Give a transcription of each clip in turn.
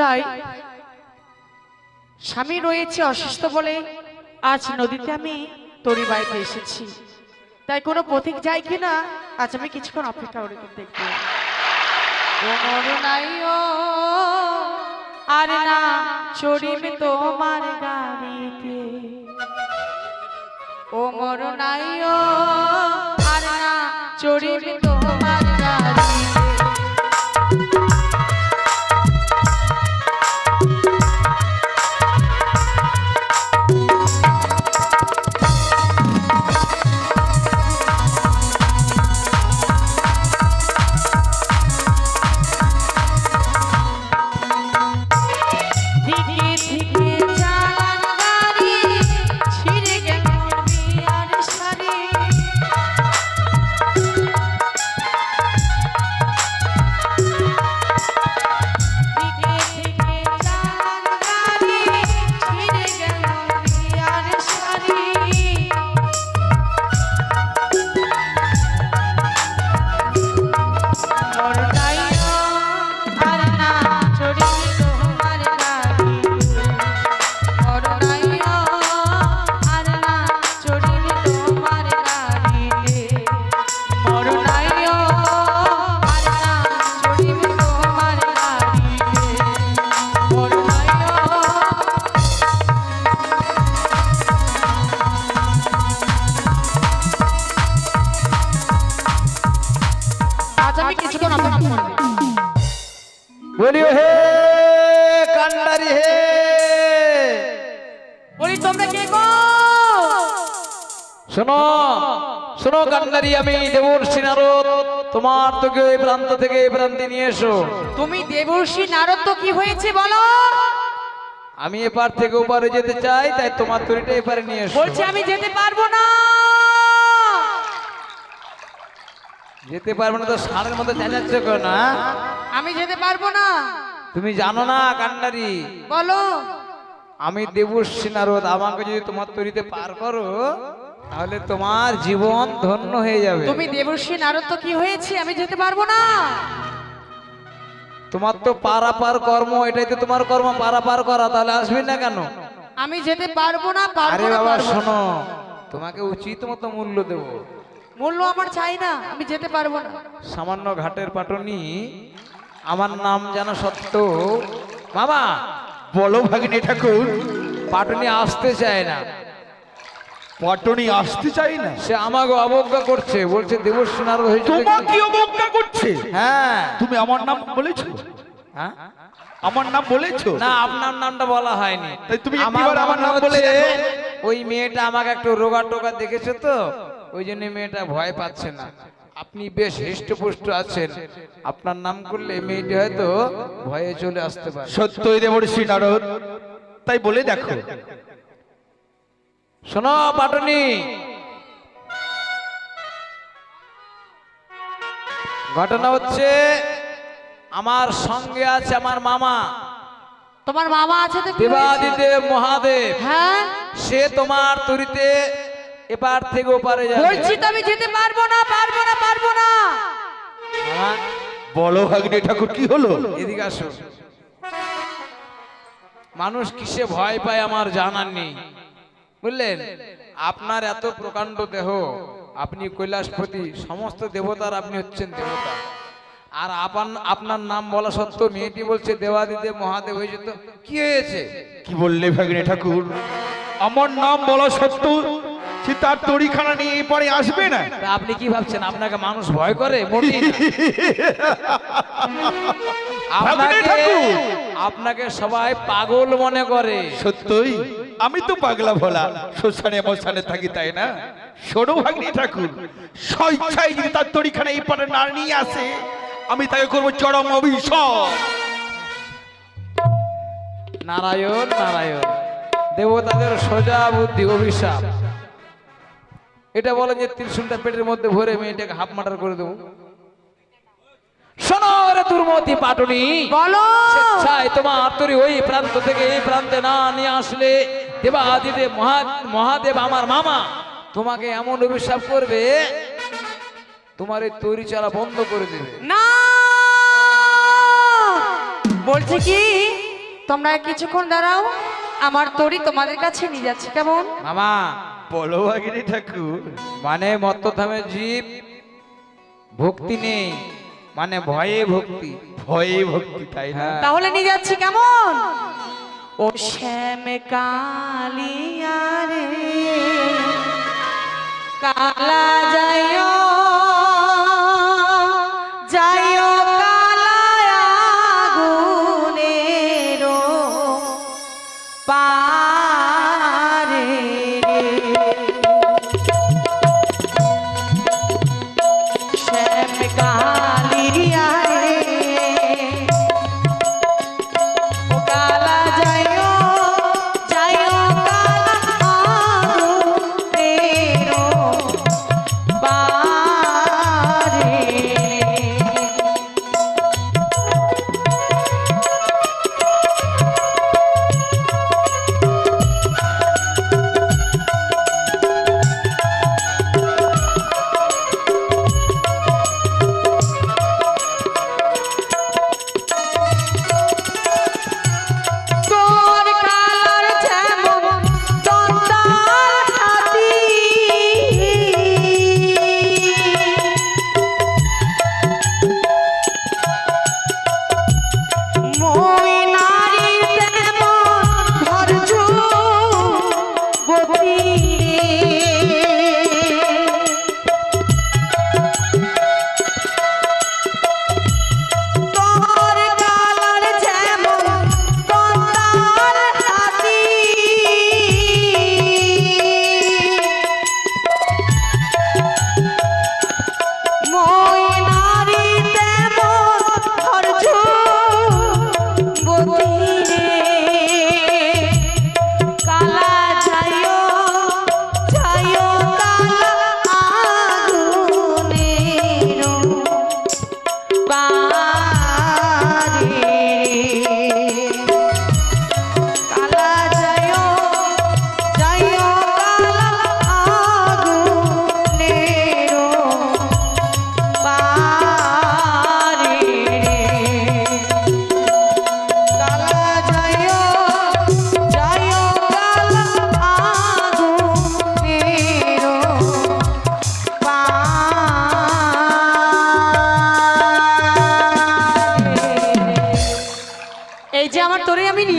তাই স্বামী রয়েছে অসুস্থ বলে আজ নদীতে আমি তরি বাড়িতে এসেছি। তাই কোনো পথিক যায় কিনা আজ আমি কিছুক্ষণ অপেক্ষা করে দেখব আর না চড়িবে তোমার গাড়িতে। ও মর নাই আর না চড়িবে বলিও হে কান্ডারি হে। বলি তোমরা কে গো? শোনো শোনো কান্ডারি আমি দেবর সিনারদ তোমার তোকে ওই প্রান্ত থেকে এই প্রান্তে নিয়ে এসো। তুমি দেবর্ষী নারদ তো কি হয়েছে বলো? আমি এপার থেকে ওপারে যেতে চাই তাই তোমার তরিটা এপারে নিয়ে এসো। বলছি আমি যেতে পারব না। যেতে পারব না তো ষাঁড়ের মতো চেঁচাচ্ছ কেন না আমি যেতে পারব না। তুমি জানো না কান্ডারি? বলো। আমি দেবর্ষী নারদ আমাকে যদি তোমার তৈরিতে পার করো তাহলে তোমার জীবন ধন্য হয়ে যাবে। তুমি দেবর্ষী নারদ তো কি হয়েছে? আমি যেতে পারব না। তোমার তো পারাপার কর্ম এটাই তো তোমার কর্ম পারাপার করা তাহলে আসবি না কেন? আমি যেতে পারব না পারব আরে বাবা শোনো তোমাকে উচিত মতো মূল্য দেব। মূল্য আমার চাই না আমি যেতে পারব না। সামান্য ঘাটের পাটনি আমার নাম জানা সত্য। মামা বলো ভাগিনী ঠাকুর পাটনি আসতে চায় না। পটনি আসতে চাই না? সে আমাকে অবজ্ঞা করছে বলছে হয়েছে তোমাকে অবজ্ঞা করছে? হ্যাঁ। তুমি আমার নাম বলেছ? হ্যাঁ? আমার নাম বলেছ? না আপনার নামটা বলা হয়নি। তাই তুমি আমার আমার নাম বলে ওই মেয়েটা আমাকে একটু রোগা টোকা দেখেছ তো। ওই জন্য মেয়েটা ভয় পাচ্ছে না। আপনি বেশ হৃষ্টপুষ্ট আছেন। আপনার নাম করলে মেয়েটি হয়তো ভয়ে চলে আসতে পারে। সত্যই দেবর্ষী নারদ। তাই বলে দেখো। শোনো পাটনি। ঘটনা হচ্ছে আমার সঙ্গে আছে আমার মামা। তোমার মামা আছে তো দেবাদিদেব মহাদেব। হ্যাঁ? সে তোমার তরিতে এপার থেকে ওপারে যাবে। বলছি তো আমি যেতে পারব না পারব না পারব না। মামা, বলো ভাগিনী ঠাকুর কি হলো? এদিকে আসো। মানুষ কিসে ভয় পায় আমার জানার নেই। বুঝলেন? আপনার এত প্রকাণ্ড দেহ আপনি কৈলাসপতি সমস্ত দেবতার আপনি হচ্ছেন দেবতা। আর আপান আপনার নাম বলা সত্ত্বেও মেয়েটি বলছে দেবাদিদেব মহাদেব হয়েছে তো। কি হয়েছে? কি বললে ভাগিনী ঠাকুর? আমার নাম বলা সত্য সে তার তরিখানা নিয়ে পরে আসবে না। আপনি কি ভাবছেন? আপনাকে মানুষ ভয় করে? আপনাকে আপনাকে সবাই পাগল মনে করে। সত্যই? আমি তো পাগলা ভোলা। শ্মশানে মশানে থাকি তাই না? শোনো ভাগ্নি ঠাকুর স্বেচ্ছায় যদি তার তড়িখানা এই পারে না নিয়ে আসে আমি তাকে করব চরম অভিশাপ। নারায়ণ নারায়ণ। দেবতাদের সোজা বুদ্ধি অভিশাপ। এটা বলেন যে ত্রিশুলটা পেটের মধ্যে ভরে মেয়েটাকে হাফ মাটার করে দেবো। দুর্মতি পাটনি। বলো। স্বেচ্ছায় তোমার তরি ওই প্রান্ত থেকে এই প্রান্তে না নিয়ে আসলে মহাদেব আমার মামা। তোমাকে এমন অভিশাপ করবে তোমার এই তৈরি চালা বন্ধ করে দেবে। না। বলছে কি তোমরা কিছুক্ষণ দাঁড়াও আমার তরি তোমাদের কাছে নিয়ে যাচ্ছে কেমন? মামা বলো ঠাকুর মানে মত্তধামে জীব ভক্তি নেই মানে ভয়ে ভক্তি। ভয়ে ভক্তি তাই না? হ্যাঁ। তাহলে নিয়ে যাচ্ছি কেমন? ও শ্যাম কালিয়া রে কালা যাইও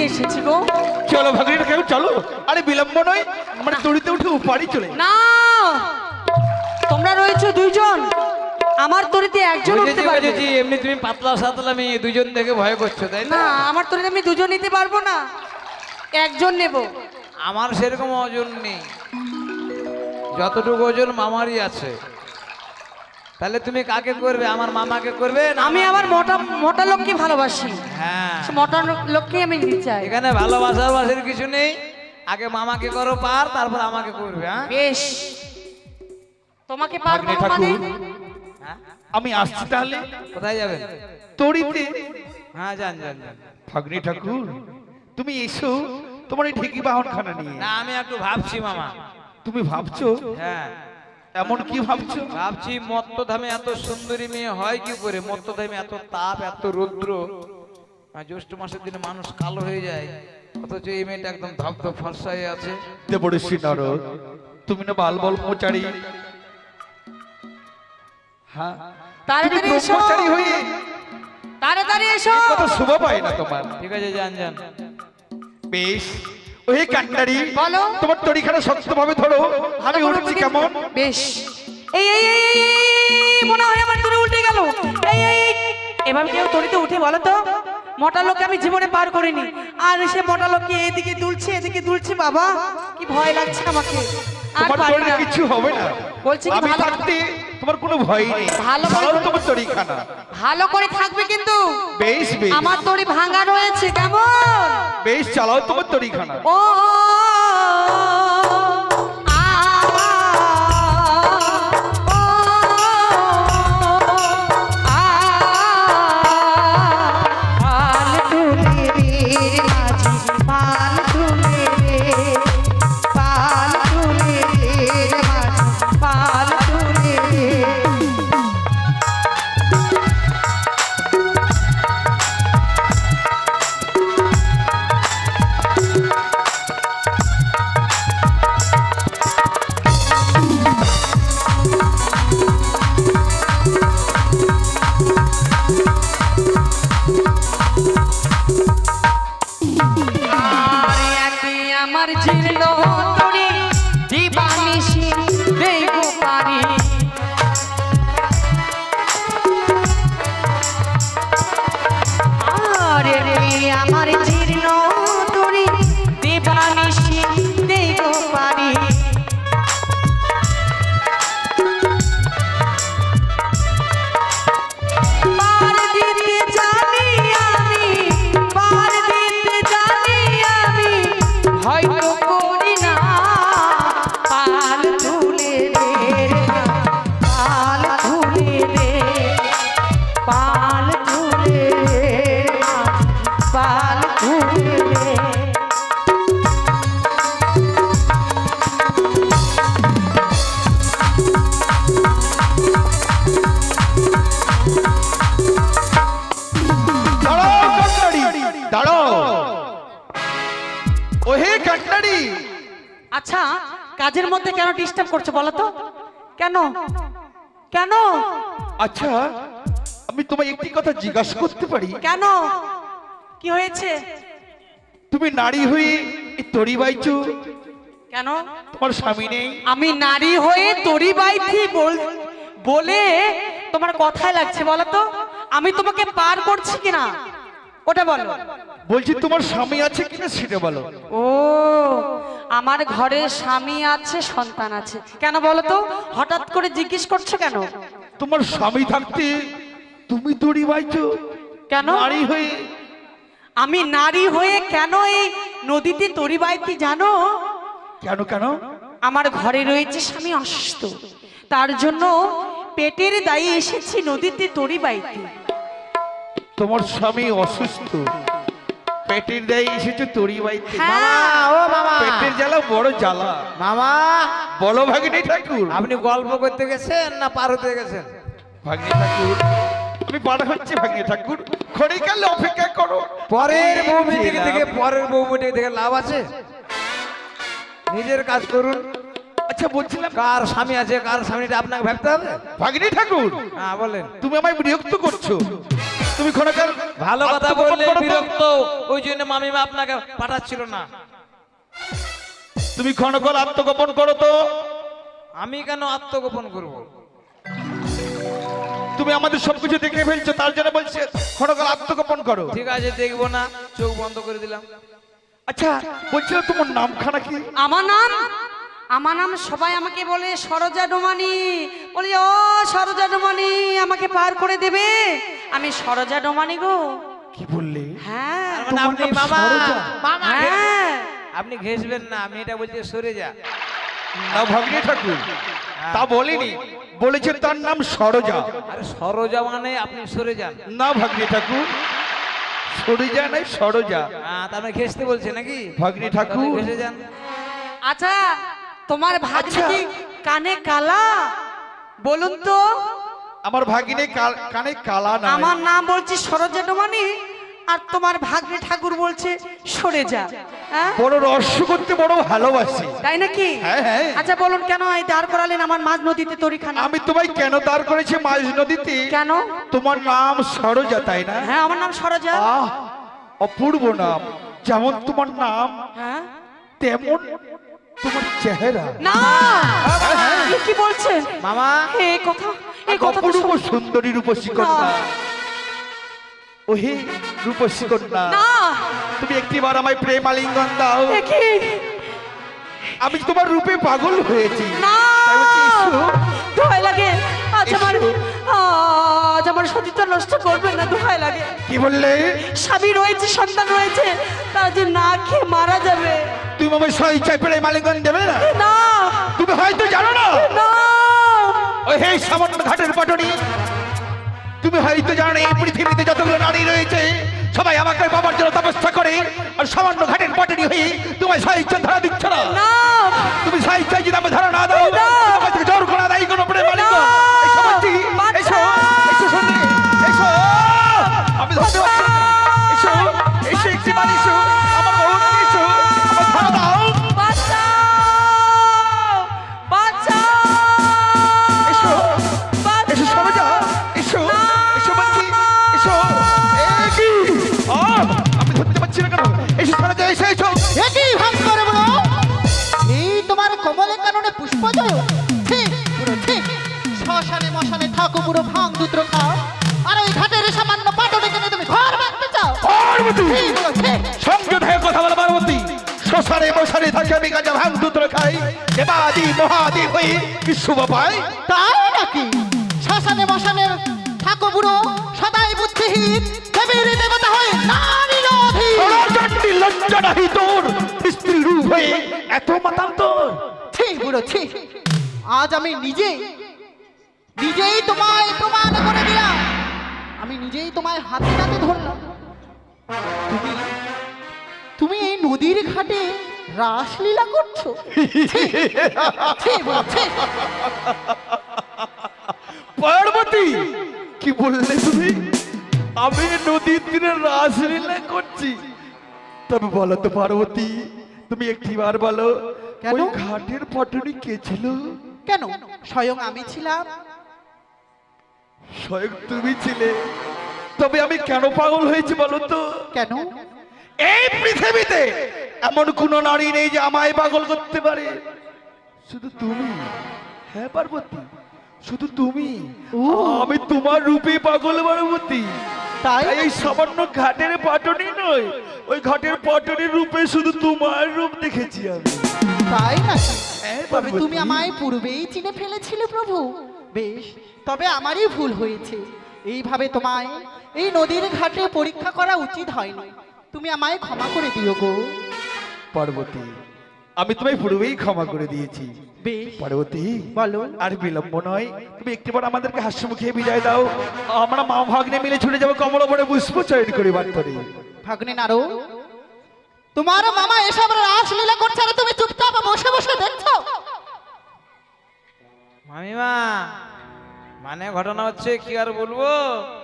তোরে এসেছি গো চলো ভাগিনী ঠাকুর চলো। আরে বিলম্ব নয় আমরা দড়িতে উঠে উপাড়ি চলে না তোমরা রয়েছো দুইজন। আমার তরিতে একজন উঠতে পারবে বুঝেছি এমনি তুমি পাতলা সাতলা মেয়ে দুজন দেখে ভয় করছ তাই না? না আমার তরিতে আমি দুজন নিতে পারব না। একজন নেব। আমার সেরকম ওজন নেই। যতটুকু ওজন মামারই আছে। তাহলে তুমি কাকে করবে? আমার মামাকে করবে আমি আমার মোটা মোটা লোককে ভালোবাসি। হ্যাঁ। মোটা লোককে আমি নিতে চাই। এখানে ভালোবাসার বাসের কিছু নেই। আগে মামাকে করো পার তারপর আমাকে করবে হ্যাঁ? বেশ। তোমাকে পারব ভাগ্নে মানে? হ্যাঁ? আমি আসছি তাহলে। কোথায় যাবেন তড়িতে। হ্যাঁ যান যান যান। ভাগ্নে ঠাকুর তুমি এসো। তোমার এই ঢেকি বাহন খানা নিয়ে। না আমি একটু ভাবছি মামা। তুমি ভাবছ? হ্যাঁ। এমন কি ভাবছ? ভাবছি? মত্তধামে এত সুন্দরী মেয়ে হয় কি করে? মত্তধামে এত তাপ এত রৌদ্র। আর জ্যৈষ্ঠ মাসের দিনে মানুষ কালো হয়ে যায়। অথচ এই মেয়েটা একদম ধপধপ ফর্সা হয়ে আছে দেবরেশ্বরী নরদ? তুমি না বাল বল মোচারি হ্যাঁ। তাড়াতাড়ি এসো। হয়ে তাড়াতাড়ি এসো। কত শোভা পায় না তোমার। ঠিক আছে যান যান। বেশ। ওই কান্ডারি বলো। তোমার তড়িখানা শক্তভাবে ধরো। আমি উঠছি কেমন? বেশ। এই এই এই মনে হয় আমার তোরে উল্টে গেল। এই এই। এভাবে কেউ তরিতে উঠে বলো তো মোটা লোককে আমি জীবনে পার করিনি। আর সে মোটা লোককে এদিকে দুলছে এদিকে দুলছে বাবা কি ভয় লাগছে আমাকে। আর পারি না। কিছু হবে না। বলছি কি ভালো- তোমার কোনো ভয় নেই। ভালো করে- তোমার তোমার তড়িখানা ভালো করে থাকবে কিন্তু। বেশ বেশ। আমার তরি ভাঙা রয়েছে কেমন? বেশ চালাও তোমার তড়িখানা ও ডিস্টার্ব করছ বলো তো? কেন? কেন? আচ্ছা আমি তোমায় একটি কথা জিজ্ঞাসা করতে পারি। কেন? কি হয়েছে? তুমি নারী হয়ে তরি বাইছো। কেন? তোমার স্বামী নেই। আমি নারী হয়ে তরি বল বলে তোমার কথায় লাগছে বলো তো? আমি তোমাকে পার করছি কিনা? ওটা বলো। বলছি তোমার স্বামী আছে কিনা সেটা বলো। ও আমার ঘরে স্বামী আছে সন্তান আছে। কেন বলো তো? হঠাৎ করে জিজ্ঞেস করছ কেন? তোমার স্বামী থাকতে তুমি দড়ি বাইছো। কেন? নারী হয়ে। আমি নারী হয়ে কেন এই নদীতে তরি বাইতি জানো? কেন কেন? আমার ঘরে রয়েছে স্বামী অসুস্থ। তার জন্য পেটের দায়ী এসেছি নদীতে তরি বাইতে। তোমার স্বামী অসুস্থ। পেটের দেয় এসেছে তরি বাইতে হ্যাঁ ও মামা। পেটের জ্বালা বড় জ্বালা। মামা। বলো ভাগিনী ঠাকুর। আপনি গল্প করতে গেছেন না পার হতে গেছেন? ভাগ্নে ঠাকুর আমি পাড়া হচ্ছে ভাগ্নে ঠাকুর। ক্ষণিকাল অপেক্ষা করো। পরের থেকে পরের থেকে লাভ আছে? নিজের কাজ করুন। আচ্ছা বলছিলাম কার স্বামী আছে কার স্বামীটা আপনাকে ভাবতে হবে? ভাগ্নে ঠাকুর হ্যাঁ বলেন। তুমি আমায় বিরক্ত করছ। তুমি ভালো কথা বললে তো। ওই জন্য মামিমা আপনাকে পাঠাচ্ছিল না। তুমি ক্ষণকাল আত্মগোপন করো তো। আমি কেন আত্মগোপন করব? তুমি আমাদের সবকিছু দেখে ফেলছো তার জন্য বলছে ক্ষণকাল আত্মগোপন করো। ঠিক আছে দেখব না চোখ বন্ধ করে দিলাম। আচ্ছা বলছিলাম তোমার নাম নামখানা কি? আমার নাম? আমার নাম সবাই আমাকে বলে সরজা ডোমানি। বলি ও সরজা ডোমানি আমাকে পার করে দেবে। আমি সরজা ডোমানি গো। কি বললে? হ্যাঁ। মানে আপনি মামা। মামা হ্যাঁ। আপনি ঘেসবেন না আমি এটা বলছি সরে যা। না ভাগ্নে ঠাকুর? তা বলিনি। বলেছে তার নাম সরোজা। আরে সরোজা মানে আপনি সরে যান। না ভাগ্নে ঠাকুর সরোজা নাই সরোজা। হ্যাঁ তার মানে ঘেসতে বলছে নাকি? ভাগ্নে তাহলে ঠাকুর। ঘেসে যান। আচ্ছা তোমার ভাগ্নে আচ্ছা। কানে কালা? বলুন তো। আমার ভাগিনে কাল- কানে কালা না আমার নাম বলছি সরজা ডোমানি আর তোমার ভাগ্নে ঠাকুর বলছে সরে যা। হ্যাঁ? বড় রহস্য করতে বড় ভালোবাসি। তাই নাকি? হ্যাঁ, হ্যাঁ। আচ্ছা বলুন কেন এই দাঁড় করালেন আমার মাঝ নদীতে তরিখানা? আমি তোমায় কেন দাঁড় করেছি মাঝ নদীতে? কেন? তোমার নাম সরোজা তাই না? হ্যাঁ আমার নাম সরজা। আহ অপূর্ব নাম। যেমন তোমার নাম হ্যাঁ? তেমন তোমার চেহারা। না! কি বলছেন? মামা। এই কথা এই কথা তো সুন্দরী রূপসী কন্যা ওহে রূপসী কন্যা না। তুমি একটিবার আমায় প্রেম আলিঙ্গন দাও আমি তোমার রূপে পাগল হয়েছি। না। দোহাই লাগে। আজ আমার আজ আমার সতীত্ব নষ্ট করবেন না দোহাই লাগে। কি বললে? স্বামী রয়েছে সন্তান রয়েছে। তার যে না খেয়ে মারা যাবে। তুমি প্রেম আলিঙ্গন দেবে না? না। তুমি হয়তো জানো না। হে সামান্য ঘাটের পাটনি তুমি হয়তো জানো এই পৃথিবীতে যতগুলো নারী রয়েছে সবাই আমাকে বাবার জন্য তপস্যা করে আর সামান্য ঘাটের পাটনি হয়ে তোমায় সাহিত্য ধরা দিচ্ছ না। তুমি সাহিত্যায় যদি আমায় ধরা না। দাও জোর করা দেয় কোনো প্রেম না। এসো। এসো আমি না। এসো এসো একটি বার শুভ পাই তাই নাকি? শ্মশানে মশানে থাকো বুড়ো সদাই বুদ্ধিহীন দেবীর দেবতা হয়ে অধীন চণ্ডী লজ্জা নাহি তোর স্ত্রী রূপ হয়ে এত মাতান্তর। ছি বুড়ো ছি। আজ আমি নিজেই নিজেই তোমায় প্রমাণ করে দিলাম। আমি নিজেই তোমায় হাতে নাতে ধরলাম। তুমি তুমি এই নদীর ঘাটে রাসলীলা করছ। পার্বতী! কি বললে তুমি? আমি নদীর তীরে রাসলীলা করছি। তবে বলো তো পার্বতী তুমি একটি বার বলো কেন? ঘাটের পটনি কে ছিল? কেন? স্বয়ং আমি ছিলাম। স্বয়ং তুমি ছিলে। তবে আমি কেন পাগল হয়েছি বলো তো? কেন? এই পৃথিবীতে এমন কোন নারী নেই যে আমায় পাগল করতে পারে। শুধু তুমি। হ্যাঁ পার্বতী। শুধু তুমি। আমি তোমার রূপে পাগল পার্বতী। তাই? তাই এই সামান্য ঘাটের পাটনি নয় ওই ঘাটের পাটনির রূপে শুধু তোমার রূপ দেখেছি আমি। তাই না? হ্যাঁ, তবে তুমি আমায় পূর্বেই চিনে ফেলেছিলে প্রভু। বেশ তবে আমারই ভুল হয়েছে। এইভাবে তোমায় এই নদীর ঘাটে পরীক্ষা করা উচিত হয়নি। তুমি আমায় ক্ষমা করে দিও গো। পার্বতী আমি তোমায় পূর্বেই ক্ষমা করে দিয়েছি। পার্বতী বলো। আর বিলম্ব নয় তুমি একটিবার আমাদেরকে হাস্য মুখে বিদায় দাও। আমরা মা ভাগ্নে মিলে ছুটে যাব কমল বড় পুষ্প চয়ন করিবার তরে। ভাগ্নে নারো তোমার মামা এসব রাসলীলা করছে আর তুমি চুপচাপ বসে বসে দেখছ। মামিমা মানে ঘটনা হচ্ছে কি আর বলব?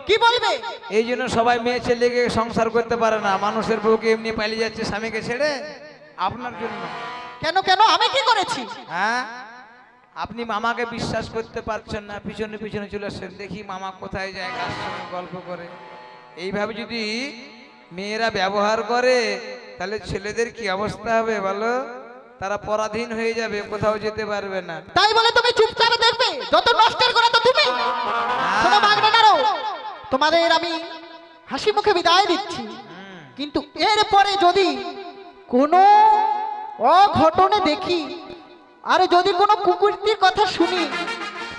কি বলবে? এই জন্য সবাই মেয়ে ছেলেকে সংসার করতে পারে না। মানুষের বউকে এমনি পালিয়ে যাচ্ছে স্বামীকে ছেড়ে? আপনার জন্য। কেন কেন? আমি কি করেছি? হ্যাঁ? আপনি মামাকে বিশ্বাস করতে পারছেন না পিছনে পিছনে চলে আসছেন। দেখি মামা কোথায় যায় কার সঙ্গে গল্প করে। এইভাবে যদি মেয়েরা ব্যবহার করে তাহলে ছেলেদের কি অবস্থা হবে বলো? তারা পরাধীন হয়ে যাবে কোথাও যেতে পারবে না তাই বলে তুমি চুপচাপ দেখবে যত নষ্টের করে তো তুমি শোনো ভাগ্নে নারো তোমাদের আমি হাসি মুখে বিদায় দিচ্ছি। কিন্তু এরপরে যদি কোনো অঘটনে দেখি আর যদি কোনো কুকুরটির কথা শুনি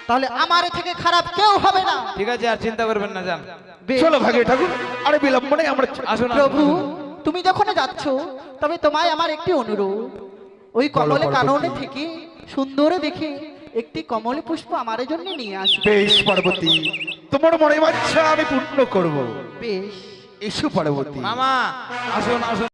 তাহলে আমার থেকে খারাপ কেউ হবে না ঠিক আছে আর চিন্তা করবেন না যান। চলো ভাগে ঠাকুর আরে বিলম্ব নেই আমরা আসুন আসুন। প্রভু তুমি যখন যাচ্ছ তবে তোমায় আমার একটি অনুরোধ ওই কমলে কানলে কাননে থেকে সুন্দর দেখে একটি কমলে পুষ্প আমার জন্য নিয়ে আসবে। বেশ পার্বতী। তোমার মনে বাচ্চা আমি পূর্ণ করব। বেশ। এসো পার্বতী। মামা আসুন আসুন।